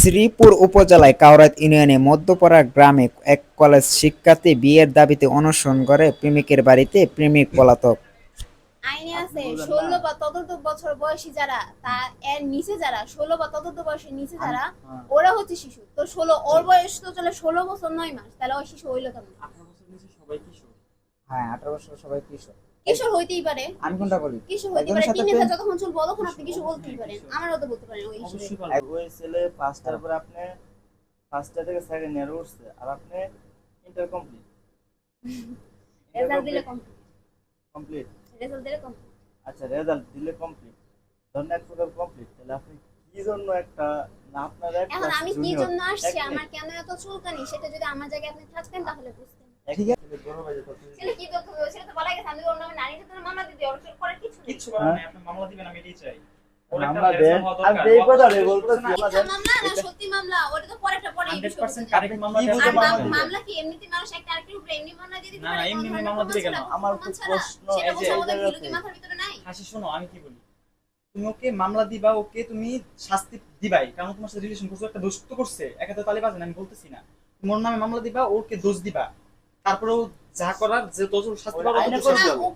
শ্রীপুর উপজেলায় কাউরাত ইউনিয়নে মধ্যপাড়া গ্রামে এক কলেজ শিক্ষার্থী বিয়ের দাবিতে অনশন করে প্রেমিকের বাড়িতে প্রেমিক পলাতক। আইনে আছে ষোলো বা ততোর্ধ বছর বয়সী যারা তা এর নিচে যারা ষোলো বা ততোর্ধ বয়সের নিচে যারা ওরা হচ্ছে শিশু। তো ষোলো ওর বয়স তো চলে ষোলো বছর নয় মাস তাহলে ওই শিশু হইল কেমন? হ্যাঁ আঠারো বছর সবাই কিশোর কিশোর হইতেই পারে। আমি কোনটা বলি? কিশোর হইতে পারে। সাথে টিনেজার যতক্ষণ চলবে ততক্ষণ আপনি কিশোর বলতেই পারেন। আমারও তো বলতে পারেন ওই হিসেবে ওই ছেলে ফার্স্ট ইয়ার আপনি ফার্স্ট থেকে সেকেন্ড ইয়ার উঠছে আর আপনি ইন্টার কমপ্লিট রেজাল্ট দিলে কমপ্লিট কমপ্লিট রেজাল্ট দিলে কমপ্লিট আচ্ছা রেজাল্ট দিলে কমপ্লিট ধরেন এক প্রকার কমপ্লিট তাহলে আপনি কি জন্য একটা আপনার এখন আমি কি জন্য আসছি? আমার কেন এত চুলকানি? সেটা যদি আমার জায়গায় আপনি থাকতেন তাহলে বুঝতেন। ঠিক ছেলে বড় ভাই যত কিছু- ছেলে কি দক্ষ সেটা তো বলা গেছে আমি ওর নামে নারী তো মামলা দিতে ওর করে কিছু নেই। করার নেই আপনি মামলা দিবেন আমি এটাই চাই। ওর দেন। harassment হওয়া আমি দরকার। এই ও কথাটাই বলতেছি না, দেন। সত্যি মামলা ওটা তো পরেরটা পরে 100% বিষয়টা মামলা কি দেওয়া বুঝে আর যাবে। মামলা মাম- দিবে? মামলা কি এমনিতে মানুষ একটা আরেকটির উপরে এমনি মামলা দিয়ে দিতে পারে না, এমনি মামলা দিবে কেন? আমার খুব প্রশ্ন, এই যে এই আমাদের জায়গাতে- ভিলুকি মাথার ভিতরে নাই। হাসি শোনো আমি কি বলি? তুমি ওকে মামলা দিবা ওকে তুমি শাস্তি দিবাই। কারণ তোমার সাথে রিলেশন করছ একটা দোষ তো করছে। একা তো তালে বাজে না, আমি বলতেছি না। তুমি ওর নামে মামলা দিবা ওকে দোষ দিবা। তারপরেও যা করার যে দোষ শাস্তি না,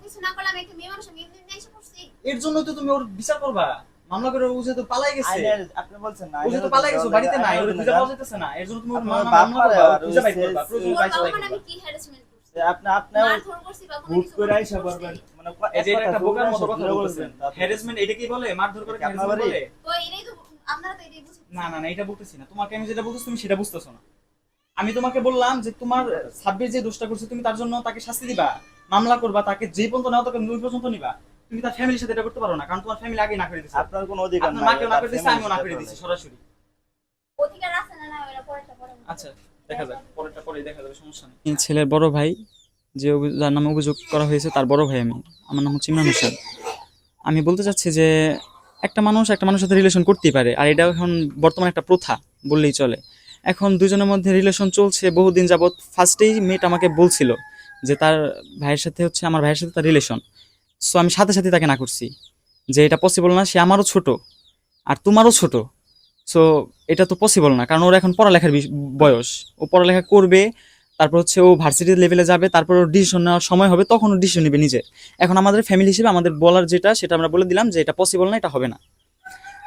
কিছু না করলে আমি একটা মেয়ে মানুষ আমি এমনি এমনি এসে পড়ছি। এর জন্য তো তুমি ওর বিচার করবা। মামলা করে ও যেহেতু পালাই গেছে। আপনি বলছেন না ও যেহেতু পালাই গেছে বাড়িতে নাই ওর খুঁজে পাওয়া যেতেছে না। এর জন্য তুমি ওর মামলা করবা, খুঁজে হচ্ছে- করবা প্রয়োজন করবা মানে আমি কি হ্যারাসমেন্ট করছি? আপনি আপনি কোনো কিছু করে আইসা পারবেন মানে এই যে এটা একটা বোকার মতো কথা তারপরে- হ্যারাসমেন্ট এটা কি বলে? মারধর করে এটা কি আপনার harassment বাড়ি? বলে? তো এটাই তো আপনারা তো এটাই বুঝছেন না না না এটা বলতেছি না। তোমাকে আমি যেটা বলতেছি তুমি সেটা বুঝতেছো না। আমি তোমাকে বললাম যে তোমার সাব্বির যে দোষটা করছে তুমি তার জন্য তাকে শাস্তি দিবা মামলা করবা তাকে যে পর্যন্ত নাও তাকে ওই পর্যন্ত নিবা। তুমি তার ফ্যামিলির সাথে এটা করতে পারো না কারণ তোমার ফ্যামিলি আগে না করে দিছে। আপনার কোনো অধিকার নাই মাকেও না করে দিছে আমিও না করে দিছি সরাসরি। অধিকার আছে না না ওরা পরেরটা পরে আচ্ছা দেখা যাক পরেরটা পরে দেখা যাবে সমস্যা নেই। ছেলের বড় ভাই যে যার নামে অভিযোগ করা হয়েছে তার বড় ভাই আমি। আমার নাম হচ্ছে ইমরান হোসেন। আমি বলতে চাচ্ছি যে একটা মানুষ একটা মানুষের সাথে রিলেশন করতেই পারে আর এটা এখন বর্তমানে একটা প্রথা বললেই চলে। এখন দুজনের মধ্যে রিলেশন চলছে বহুদিন যাবৎ। ফার্স্টেই মেয়েটা আমাকে বলছিল যে তার ভাইয়ের সাথে হচ্ছে, আমার ভাইয়ের সাথে তার রিলেশন সো আমি সাথে সাথে তাকে না করছি যে এটা পসিবল না, সে আমারও ছোট আর তোমারও ছোট। সো এটা তো পসিবল না, কারণ ওর এখন পড়ালেখার বয়স। ও পড়ালেখা করবে, তারপর হচ্ছে ও ভার্সিটি লেভেলে যাবে, তারপর ওর ডিসিশন নেওয়ার সময় হবে, তখন ও ডিসিশন নেবে নিজে এখন আমাদের ফ্যামিলি হিসেবে আমাদের বলার যেটা, সেটা আমরা বলে দিলাম যে এটা পসিবল না, এটা হবে না।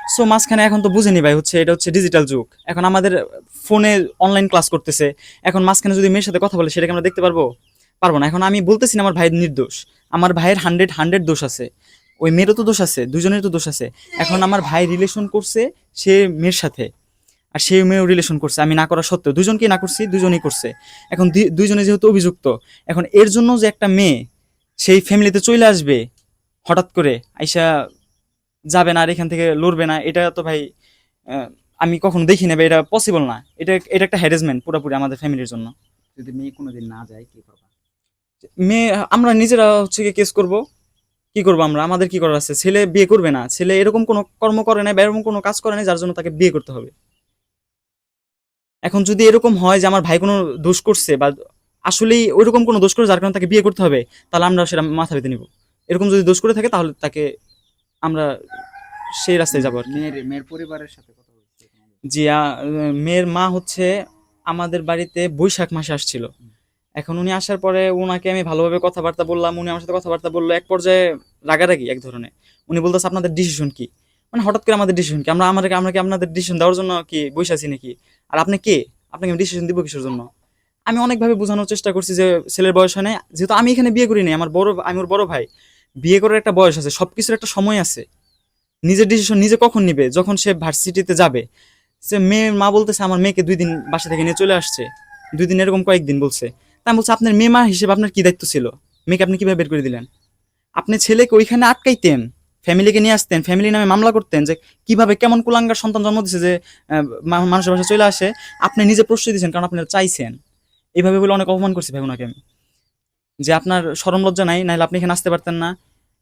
সো মাঝখানে এখন তো বুঝেনি ভাই, হচ্ছে এটা হচ্ছে ডিজিটাল যুগ। এখন আমাদের ফোনে অনলাইন ক্লাস করতেছে। এখন মাঝখানে যদি মেয়ের সাথে কথা বলে, সেটাকে আমরা দেখতে পারব? পারব না। এখন আমি বলতেছি না আমার ভাইয়ের নির্দোষ। আমার ভাইয়ের হান্ড্রেড হান্ড্রেড দোষ আছে। ওই মেয়েরও তো দোষ আছে দুজনের তো দোষ আছে। এখন আমার ভাই রিলেশন করছে সে মেয়ের সাথে। আর সেই মেয়েও রিলেশন করছে। আমি না করা সত্ত্বেও দুজনকেই না করছি, দুজনেই করছে। এখন দুই- দুইজনে যেহেতু অভিযুক্ত, এখন এর জন্য যে একটা মেয়ে সেই ফ্যামিলিতে চলে আসবে, হঠাৎ করে, আইসা যাবে না আর এখান থেকে লড়বে না এটা তো ভাই আমি কখনো দেখি নেবে এটা পসিবল না। এটা এটা একটা হ্যারাসমেন্ট পুরোপুরি আমাদের ফ্যামিলির জন্য। যদি মেয়ে কোনোদিন না যায় কি করবা? মেয়ে আমরা নিজেরা হচ্ছে কি কেস করব। কি করব আমরা? আমাদের কি করার আছে? ছেলে বিয়ে করবে না। ছেলে এরকম কোনো কর্ম করে না বা এরকম কোনো কাজ করে না যার জন্য তাকে বিয়ে করতে হবে। এখন যদি এরকম হয় যে আমার ভাই কোনো দোষ করছে বা আসলেই ওইরকম কোনো দোষ করে যার কারণে তাকে বিয়ে করতে হবে তাহলে আমরা সেটা মাথা পেতে নিব। এরকম যদি দোষ করে থাকে তাহলে তাকে আমরা সেই রাস্তায় যাব আর কি। মেয়ের মেয়ের পরিবারের সাথে কথা বলছি জি মেয়ের মা হচ্ছে আমাদের বাড়িতে বৈশাখ মাসে আসছিল। এখন উনি আসার পরে ওনাকে আমি ভালোভাবে কথাবার্তা বললাম উনি আমার সাথে কথাবার্তা বলল এক পর্যায়ে রাগারাগি এক ধরনের। উনি বলতেছে আপনাদের ডিসিশন কি? মানে হঠাৎ করে আমাদের ডিসিশন কি? আমরা আমাদের আমরা কি আপনাদের ডিসিশন দেওয়ার জন্য কি বসে আছি নাকি? আর আপনি কে? আপনাকে আমি ডিসিশন দিব কিসের জন্য? আমি অনেকভাবে বোঝানোর চেষ্টা করছি যে ছেলের বয়স হয় নাই। যেহেতু আমি এখানে বিয়ে করিনি আমার বড় আমি ওর বড় ভাই। বিয়ে করার একটা বয়স আছে, সবকিছুর একটা সময় আছে। নিজের ডিসিশন নিজে কখন নিবে? যখন সে ভার্সিটিতে যাবে, সে মেয়ের মা বলতেছে, আমার মেয়েকে দুই দিন বাসা থেকে নিয়ে চলে আসছে। দুই দিন এরকম কয়েকদিন বলছে। তা বলছি, আপনার মেয়ে মা হিসেবে আপনার কি দায়িত্ব ছিল? মেয়েকে আপনি কীভাবে বের করে দিলেন? আপনি ছেলেকে ওইখানে আটকাইতেন ফ্যামিলিকে নিয়ে আসতেন ফ্যামিলি নামে মামলা করতেন যে কীভাবে কেমন কুলাঙ্গার সন্তান জন্ম দিচ্ছে যে মানুষের বাসায় চলে আসে। আপনি নিজে প্রশ্রয় দিয়েছেন, কারণ আপনারা চাইছেন। এইভাবে বলে অনেক অপমান করছি ভাই ওনাকে আমি। যে আপনার সরম লজ্জা নাই নাহলে আপনি এখানে আসতে পারতেন না।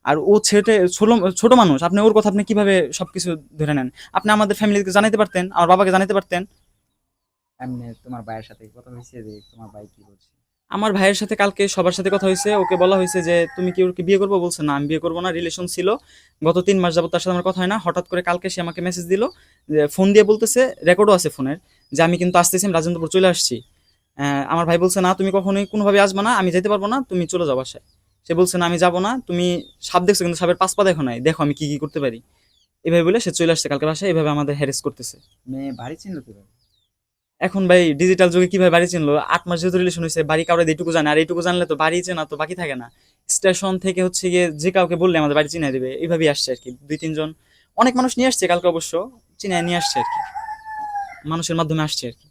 আর ও ছেলে ছোট ছোট মানুষ আপনি ওর কথা আপনি কীভাবে সবকিছু ধরে নেন? আপনি আমাদের ফ্যামিলিকে জানাতে পারতেন আমার বাবাকে জানাতে পারতেন। এমনি তোমার ভাইয়ের সাথে কথা হয়েছে যে তোমার ভাই কি বলছে? আমার ভাইয়ের সাথে কালকে সবার সাথে কথা হয়েছে ওকে বলা হয়েছে যে তুমি কি ওকে বিয়ে করব? বলছে না আমি বিয়ে করব না রিলেশন ছিল। গত তিন মাস যাবত তার সাথে আমার কথা হয় না। হঠাৎ করে কালকে সে আমাকে মেসেজ দিল যে ফোন দিয়ে বলতেছে রেকর্ডও আছে ফোনের যে আমি কিন্তু আসতেছি আমি রাজেন্দ্রপুর চলে আসছি। আমার ভাই বলছে না তুমি কখনোই কোনোভাবে আসবে না আমি যেতে পারব না তুমি চলে যাও বাসায়। সে বলছে না আমি যাব না তুমি সাপ দেখছ কিন্তু সাপের পাঁচ পা দেখো নাই দেখো আমি কি কি করতে পারি। এভাবে বলে সে চলে আসছে কালকে বাসায় এভাবে আমাদের হ্যারেস করতেছে। মেয়ে বাড়ি চিনল কীভাবে এখন ভাই ডিজিটাল যুগে কীভাবে বাড়ি চিনলো? আট মাস যেহেতু রিলেশন হয়েছে বাড়ি কাউরে এইটুকু জানে আর এইটুকু জানলে তো বাড়ি চেনা তো বাকি থাকে না। স্টেশন থেকে হচ্ছে গিয়ে যে কাউকে বললে আমাদের বাড়ি চিনাই দেবে এইভাবেই আসছে আর কি। দুই তিনজন অনেক মানুষ নিয়ে আসছে কালকে অবশ্য চিনায় নিয়ে আসছে আর কি। মানুষের মাধ্যমে আসছে আর কি।